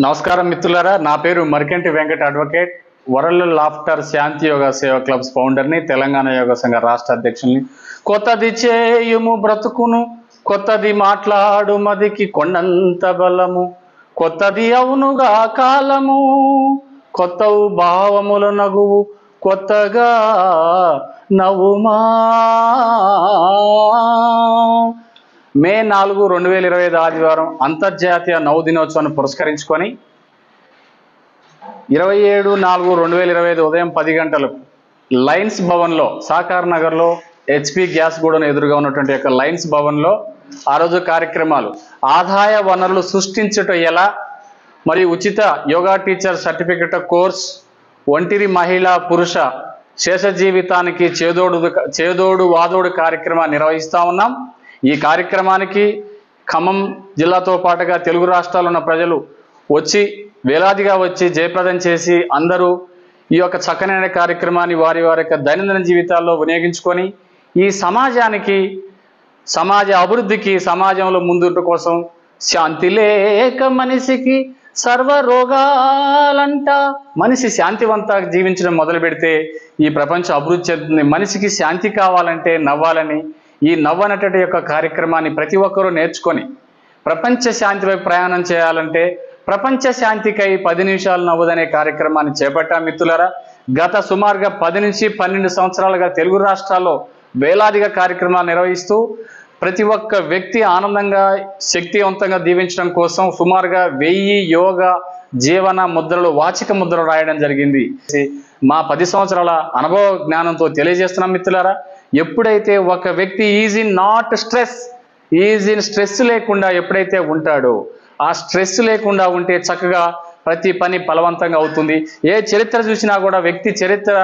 నమస్కారం మిత్రులారా నా పేరు Marikanti Venkata advocate. World laughter Shanti yoga Seva clubs ఫౌండర్ని Telangana yoga సంఘ రాష్ట్ర అధ్యక్షుల్ని. కొత్తది చేయుము బ్రతుకును కొత్తది మాట్లాడు మదికి కొండంత బలము. కొత్తది అవునుగా కాలము కొత్తవు భావముల నగువు కొత్తగా నవ్వుమా. మే నాలుగు రెండు వేల ఇరవై ఐదు ఆదివారం అంతర్జాతీయ నౌ దినోత్సవాన్ని పురస్కరించుకొని ఇరవై ఏడు నాలుగు రెండు వేల ఇరవై ఐదు ఉదయం పది గంటలకు లైన్స్ భవన్లో సాకార్ నగర్లో హెచ్పి గ్యాస్ గూడను ఎదురుగా ఉన్నటువంటి యొక్క లైన్స్ భవన్లో ఆ రోజు కార్యక్రమాలు. ఆదాయ వనరులు సృష్టించుట ఎలా? మరియు ఉచిత యోగా టీచర్ సర్టిఫికెట్ కోర్స్ ఒంటిరి మహిళ పురుష శేష జీవితానికి చేదోడు చేదోడు వాదోడు కార్యక్రమాన్ని నిర్వహిస్తా ఉన్నాం. ఈ కార్యక్రమానికి ఖమ్మం జిల్లాతో పాటుగా తెలుగు రాష్ట్రాలు ఉన్న ప్రజలు వచ్చి వేలాదిగా వచ్చి జయప్రదం చేసి అందరూ ఈ యొక్క చక్కనైన కార్యక్రమాన్ని వారి వారి యొక్క దైనందిన జీవితాల్లో వినియోగించుకొని ఈ సమాజానికి సమాజ అభివృద్ధికి సమాజంలో ముందుంట కోసం శాంతి లేక మనిషికి సర్వ రోగాలంట మనిషి శాంతివంత జీవించడం మొదలు పెడితే ఈ ప్రపంచం అభివృద్ధి చెందుతుంది. మనిషికి శాంతి కావాలంటే నవ్వాలని ఈ నవ్వనటటి యొక్క కార్యక్రమాన్ని ప్రతి ఒక్కరూ నేర్చుకొని ప్రపంచ శాంతిపై ప్రయాణం చేయాలంటే ప్రపంచ శాంతికై పది నిమిషాలు నవ్వుదనే కార్యక్రమాన్ని చేపట్టాం మిత్రులరా. గత సుమారుగా పది నుంచి పన్నెండు సంవత్సరాలుగా తెలుగు రాష్ట్రాల్లో వేలాదిగా కార్యక్రమాలు నిర్వహిస్తూ ప్రతి ఒక్క వ్యక్తి ఆనందంగా శక్తివంతంగా దీవించడం కోసం సుమారుగా వెయ్యి యోగ జీవన ముద్రలు వాచిక ముద్రలు రాయడం జరిగింది. మా పది సంవత్సరాల అనుభవ జ్ఞానంతో తెలియజేస్తున్నాం మిత్రులారా. ఎప్పుడైతే ఒక వ్యక్తి is in not stress is in stress లేకుండా ఎప్పుడైతే ఉంటాడో ఆ స్ట్రెస్ లేకుండా ఉంటే చక్కగా ప్రతి పని ఫలవంతంగా అవుతుంది. ఏ చరిత్ర చూసినా కూడా వ్యక్తి చరిత్ర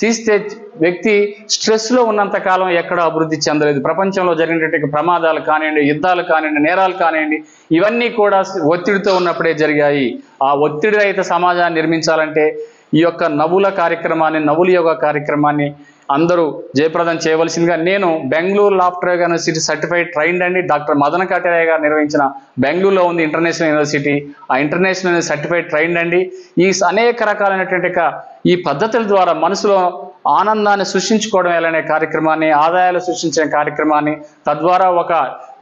తీస్తే వ్యక్తి స్ట్రెస్లో ఉన్నంత కాలం ఎక్కడ అభివృద్ధి చెందలేదు. ప్రపంచంలో జరిగినటువంటి ప్రమాదాలు కానివ్వండి యుద్ధాలు కానివ్వండి నేరాలు కానివ్వండి ఇవన్నీ కూడా ఒత్తిడితో ఉన్నప్పుడే జరిగాయి. ఆ ఒత్తిడి రహిత సమాజాన్ని నిర్మించాలంటే ఈ యొక్క నవ్వుల కార్యక్రమాన్ని నవ్వుల యోగా కార్యక్రమాన్ని అందరూ జయప్రదం చేయవలసిందిగా నేను Bengaluru laughter university certified trained అండి డాక్టర్ మదన కటారయ్య గారు నిర్వహించిన బెంగళూరులో ఉంది ఇంటర్నేషనల్ యూనివర్సిటీ. ఆ ఇంటర్నేషనల్ సర్టిఫైడ్ ట్రైన్డ్ అండి. ఈ అనేక రకాలైనటువంటి ఈ పద్ధతుల ద్వారా మనసులో ఆనందాన్ని సృష్టించుకోవడం ఎలానే కార్యక్రమాన్ని ఆదాయాలు సృష్టించే కార్యక్రమాన్ని తద్వారా ఒక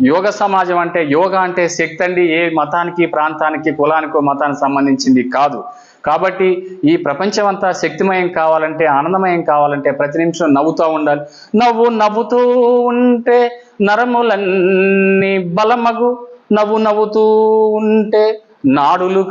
యోగ సమాజం అంటే యోగ అంటే శక్తి అండి. ఏ మతానికి ప్రాంతానికి కులానికో మతానికి సంబంధించింది కాదు. కాబట్టి ఈ ప్రపంచం అంతా శక్తిమయం కావాలంటే ఆనందమయం కావాలంటే ప్రతి నిమిషం నవ్వుతూ ఉండాలి. నవ్వు నవ్వుతూ ఉంటే నరములన్నీ బలమగు. నవ్వు నవ్వుతూ ఉంటే నాడులు